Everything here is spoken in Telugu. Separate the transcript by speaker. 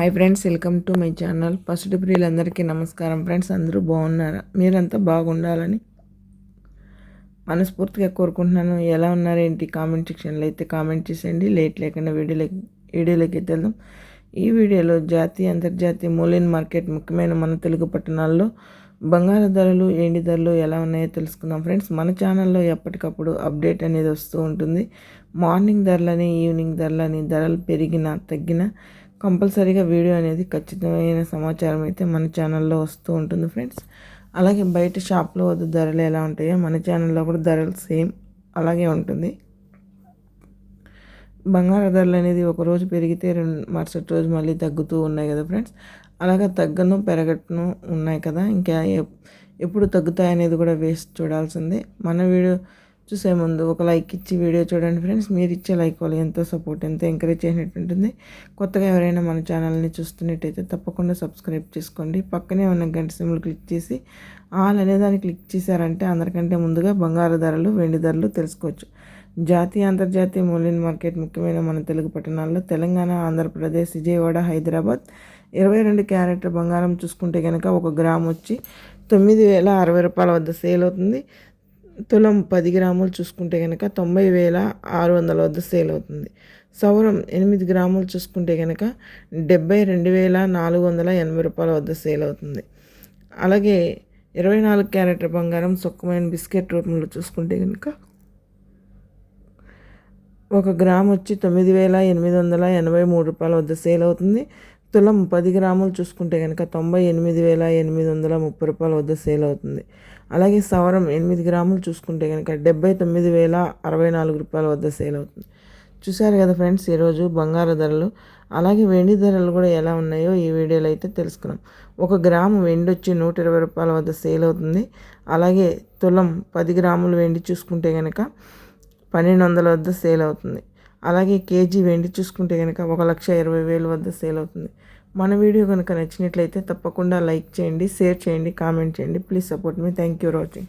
Speaker 1: Hi friends welcome to my channel first ప్రియులందరికీ నమస్కారం. ఫ్రెండ్స్ అందరూ బాగున్నారా? మీరంతా బాగుండాలని మనస్ఫూర్తిగా కోరుకుంటున్నాను. ఎలా ఉన్నారు ఏంటి? కామెంట్ సెక్షన్లో అయితే కామెంట్ చేసేయండి. లేట్ లేకుండా వీడియోలోకి వీడియోలోకి వెళ్దాం. ఈ వీడియోలో జాతీయ అంతర్జాతీయ మూల్యం మార్కెట్ ముఖ్యమైన మన తెలుగు పట్టణాల్లో బంగారు ధరలు ఏంటి ధరలు ఎలా ఉన్నాయో తెలుసుకుందాం. ఫ్రెండ్స్ మన ఛానల్లో ఎప్పటికప్పుడు అప్డేట్ అనేది వస్తూ ఉంటుంది. మార్నింగ్ ధరలని ఈవినింగ్ ధరలని ధరలు పెరిగిన తగ్గిన కంపల్సరీగా వీడియో అనేది ఖచ్చితమైన సమాచారం అయితే మన ఛానల్లో వస్తూ ఉంటుంది ఫ్రెండ్స్. అలాగే బయట షాప్లో వద్ద ధరలు ఎలా ఉంటాయో మన ఛానల్లో కూడా ధరలు సేమ్ అలాగే ఉంటుంది. బంగారు ధరలు అనేది ఒకరోజు పెరిగితే రెండు మరుసటి రోజు మళ్ళీ తగ్గుతూ ఉన్నాయి కదా ఫ్రెండ్స్. అలాగే తగ్గను పెరగటను ఉన్నాయి కదా. ఇంకా ఎప్పుడు తగ్గుతాయి అనేది కూడా వేసి చూడాల్సిందే. మన వీడియో చూసే ముందు ఒక లైక్ ఇచ్చి వీడియో చూడండి ఫ్రెండ్స్. మీరు ఇచ్చే లైక్ వాళ్ళు ఎంతో సపోర్ట్ ఎంతో ఎంకరేజ్ చేసినట్టు ఉంటుంది. కొత్తగా ఎవరైనా మన ఛానల్ని చూస్తున్నట్టయితే తప్పకుండా సబ్స్క్రైబ్ చేసుకోండి. పక్కనే ఉన్న గంట సిమ్లు క్లిక్ చేసి ఆల్ అనే దాన్ని క్లిక్ చేశారంటే అందరికంటే ముందుగా బంగారు ధరలు వెండి ధరలు తెలుసుకోవచ్చు. జాతీయ అంతర్జాతీయ మూల్యం మార్కెట్ ముఖ్యమైన మన తెలుగు పట్టణాల్లో తెలంగాణ ఆంధ్రప్రదేశ్ విజయవాడ హైదరాబాద్. ఇరవై రెండు క్యారెట్ బంగారం చూసుకుంటే కనుక ఒక గ్రామ్ వచ్చి తొమ్మిది వేల అరవై రూపాయల వద్ద సేల్ అవుతుంది. తులం పది గ్రాములు చూసుకుంటే కనుక తొంభై వేల ఆరు వందల వద్ద సేల్ అవుతుంది. సౌరం ఎనిమిది గ్రాములు చూసుకుంటే కనుక డెబ్బై రెండు వేల నాలుగు వందల ఎనభై రూపాయల వద్ద సేల్ అవుతుంది. అలాగే ఇరవై నాలుగు క్యారెట్ బంగారం సుఖమైన బిస్కెట్ రూపంలో చూసుకుంటే కనుక ఒక గ్రామ్ వచ్చి తొమ్మిది వేల ఎనిమిది వందల ఎనభై మూడు రూపాయల వద్ద సేల్ అవుతుంది. తులం పది గ్రాములు చూసుకుంటే కనుక తొంభై ఎనిమిది వేల ఎనిమిది వందల ముప్పై రూపాయల వద్ద సేల్ అవుతుంది. అలాగే సవరం ఎనిమిది గ్రాములు చూసుకుంటే కనుక డెబ్బై తొమ్మిది వేల అరవై నాలుగు రూపాయల వద్ద సేల్ అవుతుంది. చూశారు కదా ఫ్రెండ్స్ ఈరోజు బంగారు ధరలు అలాగే వెండి ధరలు కూడా ఎలా ఉన్నాయో ఈ వీడియోలో అయితే తెలుసుకున్నాం. ఒక గ్రాము వెండి వచ్చి నూట ఇరవై రూపాయల వద్ద సేల్ అవుతుంది. అలాగే తులం పది గ్రాములు వెండి చూసుకుంటే కనుక పన్నెండు వందల వద్ద సేల్ అవుతుంది. అలాగే కేజీ వెండి చూసుకుంటే కనుక ఒక లక్ష ఇరవై వేల వద్ద సేల్ అవుతుంది. మన వీడియో కనుక నచ్చినట్లయితే తప్పకుండా లైక్ చేయండి షేర్ చేయండి కామెంట్ చేయండి. Please support me. Thank you for watching.